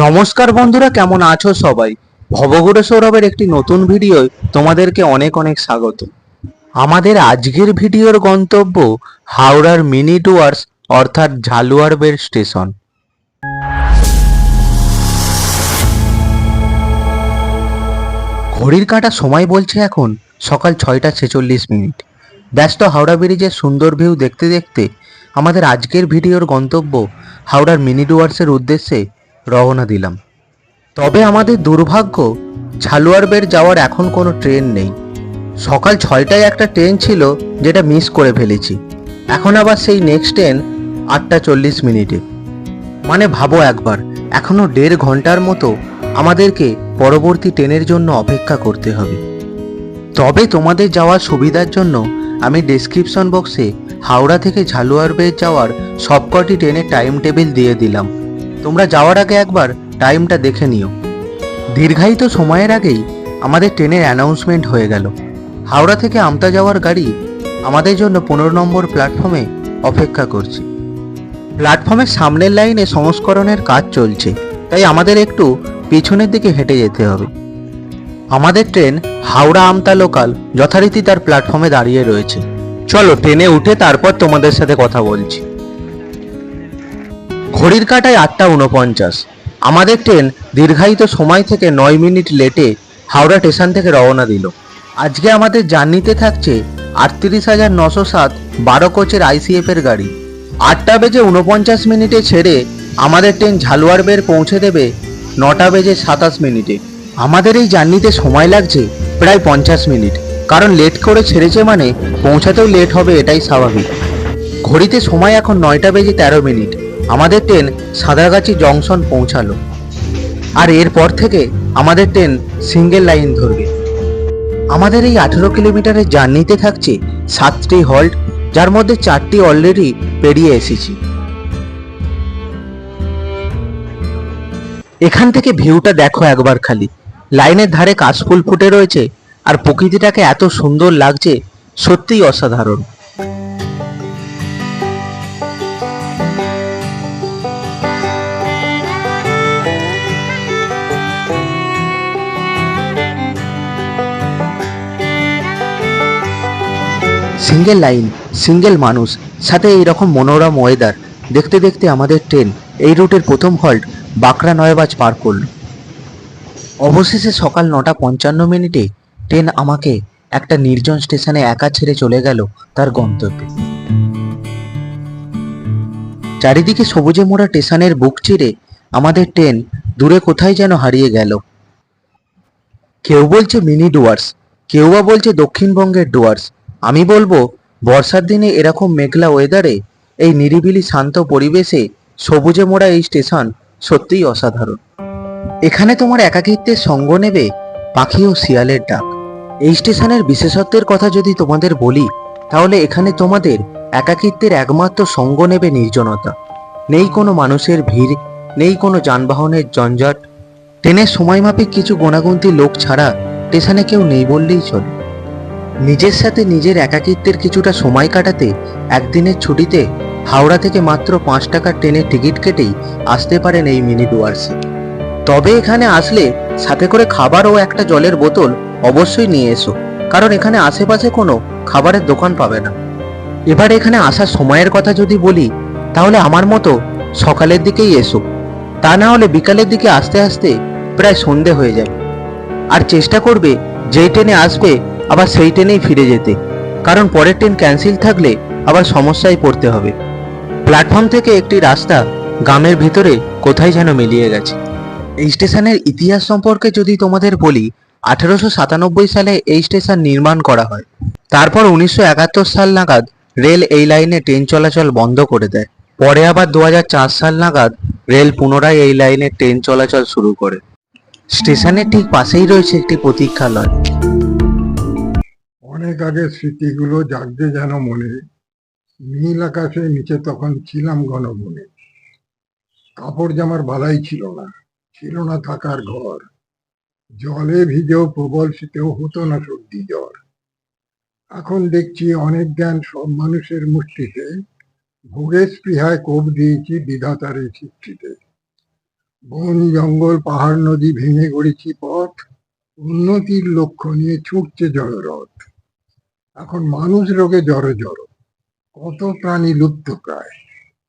নমস্কার বন্ধুরা, কেমন আছো সবাই? ভবঘুরে সৌরভের একটি নতুন ভিডিওয় তোমাদেরকে অনেক অনেক স্বাগত। আমাদের আজকের ভিডিওর গন্তব্য হাওড়ার মিনি টুয়ার্স, অর্থাৎ ঝালুয়ারবের স্টেশন। ঘড়ির কাঁটা সময় বলছে এখন সকাল ছয়টা ছেচল্লিশ মিনিট। ব্যস্ত হাওড়া ব্রিজের সুন্দর ভিউ দেখতে দেখতে আমাদের আজকের ভিডিওর গন্তব্য হাওড়ার মিনি ডুয়ার্সের উদ্দেশ্যে রওনা দিলাম। তবে আমাদের দুর্ভাগ্য, ঝালুয়ারবের যাওয়ার এখন কোনো ট্রেন নেই। সকাল ছয়টায় একটা ট্রেন ছিল যেটা মিস করে ফেলেছি। এখন আবার সেই নেক্সট ট্রেন আটটা চল্লিশ মিনিটে। মানে ভাবো একবার, এখনও দেড় ঘণ্টার মতো আমাদেরকে পরবর্তী ট্রেনের জন্য অপেক্ষা করতে হবে। তবে তোমাদের যাওয়ার সুবিধার জন্য আমি ডেসক্রিপশন বক্সে হাওড়া থেকে ঝালুয়ারবে যাওয়ার সবকটি ট্রেনের টাইম টেবিল দিয়ে দিলাম। তোমরা যাওয়ার আগে একবার টাইমটা দেখে নিও। দীর্ঘায়িত সময়ের আগেই আমাদের ট্রেনের অ্যানাউন্সমেন্ট হয়ে গেল। হাওড়া থেকে আমতা যাওয়ার গাড়ি আমাদের জন্য পনেরো নম্বর প্ল্যাটফর্মে অপেক্ষা করছে। প্ল্যাটফর্মের সামনের লাইনে সংস্করণের কাজ চলছে, তাই আমাদের একটু পিছনের দিকে হেঁটে যেতে হবে। আমাদের ট্রেন হাওড়া আমতা লোকাল যথারীতি তার প্ল্যাটফর্মে দাঁড়িয়ে রয়েছে। চলো, ট্রেনে উঠে তারপর তোমাদের সাথে কথা বলছি। ঘড়ির কাঁটায় আটটা উনপঞ্চাশ আমাদের ট্রেন দীর্ঘায়িত সময় থেকে নয় মিনিট লেটে হাওড়া স্টেশন থেকে রওনা দিল। আজকে আমাদের জার্নিতে থাকছে আটত্রিশ হাজার নশো সাত বারো কোচের আইসিএফ এর গাড়ি। আটটা বেজে উনপঞ্চাশ মিনিটে ছেড়ে আমাদের ট্রেন ঝালুয়ারবের পৌঁছে দেবে নটা বেজে সাতাশ মিনিটে। আমাদের এই জার্নিতে সময় লাগছে প্রায় পঞ্চাশ মিনিট। কারণ লেট করে ছেড়েছে মানে পৌঁছাতেও লেট হবে এটাই স্বাভাবিক। ঘড়িতে সময় এখন নয়টা বেজে তেরো মিনিট। আমাদের ট্রেন সাঁতরাগাছি জংশন পৌঁছালো। আর এরপর থেকে আমাদের ট্রেন সিঙ্গেল লাইন ধরবে। আমাদের এই আঠেরো কিলোমিটারের জার্নিতে থাকছে সাতটি হল্ট, যার মধ্যে চারটি অলরেডি পেরিয়ে এসেছি। এখান থেকে ভিউটা দেখো একবার খালি। লাইনের ধারে কাশফুল ফুটে রয়েছে, আর প্রকৃতিটাকে এত সুন্দর লাগছে, সত্যিই অসাধারণ। সিঙ্গেল লাইন সিঙ্গেল মানুষ, সাথে এইরকম মনোরম ওয়েদার দেখতে দেখতে আমাদের ট্রেন এই রুটের প্রথম হল্ট বাঁকড়া নয়বাজ পার করল। অবশেষে সকাল নটা পঞ্চান্ন মিনিটে ট্রেন আমাকে একটা নির্জন স্টেশনে একা ছেড়ে চলে গেল তার গন্তব্যে। চারিদিকে সবুজে মোড়া স্টেশনের বুক চিরে আমাদের ট্রেন দূরে কোথায় যেন হারিয়ে গেল। কেউ বলছে মিনি ডুয়ার্স কেউ বা বলছে দক্ষিণবঙ্গের ডুয়ার্স আমি বলব, বর্ষার দিনে এরকম মেঘলা ওয়েদারে এই নিরিবিলি শান্ত পরিবেশে সবুজে মোড়া এই স্টেশন সত্যিই অসাধারণ। এখানে তোমার একাকিত্বের সঙ্গ নেবে পাখি ও শিয়ালের ডাক। এই স্টেশনের বিশেষত্বের কথা যদি তোমাদের বলি, তাহলে এখানে তোমাদের একাকিত্বের একমাত্র সঙ্গ নেবে নির্জনতা। নেই কোনো মানুষের ভিড়, নেই কোনো যানবাহনের জঞ্জাট। ট্রেনের সময়মাফিক কিছু গোনাগুন্তি লোক ছাড়া স্টেশনে কেউ নেই বললেই চলে। নিজের সাথে নিজের একাকিত্বের কিছুটা সময় কাটাতে একদিনের ছুটিতে হাওড়া থেকে মাত্র পাঁচ টাকার ট্রেনের টিকিট কেটেই আসতে পারেন এই মিনি ডুয়ার্সে তবে এখানে আসলে সাথে করে খাবার ও একটা জলের বোতল অবশ্যই নিয়ে এসো, কারণ এখানে আশেপাশে কোনো খাবারের দোকান পাবে না। এবার এখানে আসার সময়ের কথা যদি বলি, তাহলে আমার মতো সকালের দিকেই এসো। তা না হলে বিকালের দিকে আসতে আসতে প্রায় সন্ধে হয়ে যাবে আর চেষ্টা করবে যেই ট্রেনে আসবে আবার সেই ট্রেনেই ফিরে যেতে। কারণ পরের ট্রেন ক্যান্সেল থাকলে আবার সমস্যায় পড়তে হবে। প্ল্যাটফর্ম থেকে একটি রাস্তা গ্রামের ভিতরে কোথায় যেন মিলিয়ে গেছে। এই স্টেশনের ইতিহাস সম্পর্কে যদি তোমাদের বলি, আঠেরোশো সাতানব্বই সালে এই স্টেশন নির্মাণ করা হয়। তারপর উনিশশো একাত্তর সাল নাগাদ রেল এই লাইনে ট্রেন চলাচল বন্ধ করে দেয়। পরে আবার দু হাজার চার সাল নাগাদ রেল পুনরায় এই লাইনে ট্রেন চলাচল শুরু করে। স্টেশনের ঠিক পাশেই রয়েছে একটি প্রতীক্ষালয়। অনেক আগের স্মৃতিগুলো জাগতে যেন মনে, নীল আকাশের নিচে তখন ছিলাম গণবনে। কাপড় জামার বালাই ছিল না ছিল না থাকার ঘর। জলে ভিজেও প্রবল শীতেও হতো না সর্দি জ্বর। এখন দেখছি অনেক জ্ঞান সব মানুষের মুষ্টিতে ভোগের স্পৃহায় কোপ দিয়েছি বিধাতার এই সৃষ্টিতে। বন, জঙ্গল, পাহাড়, নদী ভেঙে গড়েছি পথ, উন্নতির লক্ষ্য নিয়ে ছুটছে জয়রথ। এখন মানুষ রোগে জড়ো জড়ো। কত প্রাণী লুপ্ত প্রায়।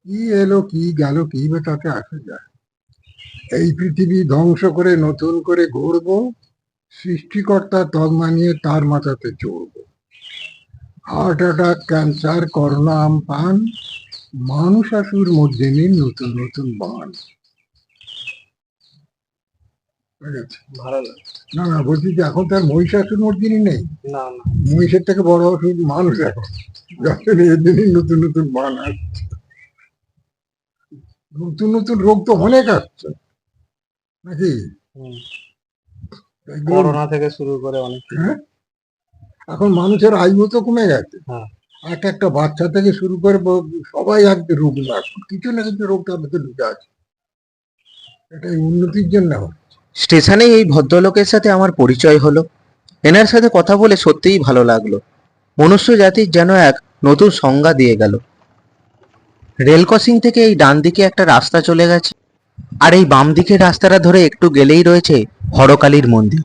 কি এলো, কি গেল, কি বা তাতে আসা যায়। এই পৃথিবী ধ্বংস করে, নতুন করে গড়ব, সৃষ্টিকর্তা তদমা নিয়ে তার মাথাতে চড়ব। Heart attack, cancer, corona Amphan মানুষ আসুর মধ্যে নেই নতুন নতুন বান। ভালো না। না বলছি যে এখন তার মহিষাসুর মর্দিনী নেই। না না। মহিষের থেকে বড় ওষুধ মানুষ এখন। যখন এর নতুন নতুন বান আসছে নতুন নতুন রোগ তো অনেক আসছে। নাকি। করোনা থেকে শুরু করে অনেক হ্যাঁ? এখন মানুষের আয়ু তো কমে গেছে। হ্যাঁ। এক একটা বাচ্চা থেকে শুরু করে সবাই আজকে রোগ না। কিছু না কিছু রোগ তার মধ্যে ঢুকে আছে। এটাই উন্নতির জন্য হয়। স্টেশনে এই ভদ্রলোকের সাথে আমার পরিচয় হলো। এনার সাথে কথা বলে সত্যিই ভালো লাগল। মনুষ্য জাতির যেন এক নতুন সংজ্ঞা দিয়ে গেল। রেল ক্রসিং থেকে এই ডান দিকে একটা রাস্তা চলে গেছে। আর এই বাম দিকের রাস্তাটা ধরে একটু গেলেই রয়েছে হরকালীর মন্দির।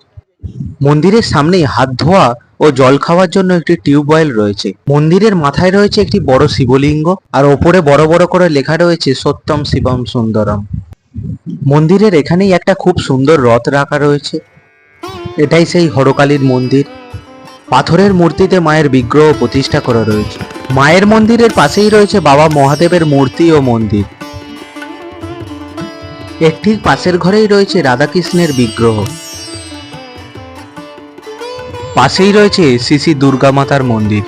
মন্দিরের সামনেই হাত ধোয়া ও জল খাওয়ার জন্য একটি টিউবওয়েল রয়েছে। মন্দিরের মাথায় রয়েছে একটি বড় শিবলিঙ্গ আর ওপরে বড় বড় করে লেখা রয়েছে সত্যম শিবম সুন্দরম। মন্দিরের এখানেই একটা খুব সুন্দর রথ রাখা রয়েছে। এটাই সেই হরকালীর মন্দির। পাথরের মূর্তিতে মায়ের বিগ্রহ প্রতিষ্ঠা করা রয়েছে। মায়ের মন্দিরের পাশেই রয়েছে বাবা মহাদেবের মূর্তি ও মন্দির। এর ঠিক পাশের ঘরেই রয়েছে রাধাকৃষ্ণের বিগ্রহ। পাশেই রয়েছে শ্রী দুর্গা মাতার মন্দির।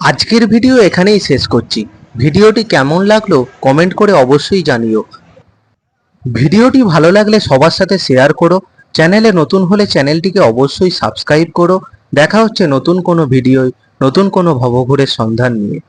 আজকের ভিডিও এখানেই শেষ করছি। ভিডিওটি কেমন লাগল কমেন্ট করে অবশ্যই জানিও। ভিডিওটি ভালো লাগলে সবার সাথে শেয়ার করো, চ্যানেলে নতুন হলে চ্যানেলটিকে অবশ্যই সাবস্ক্রাইব করো। দেখা হচ্ছে নতুন কোনো ভিডিওয়, নতুন কোনো ভবঘুরের সন্ধান নিয়ে।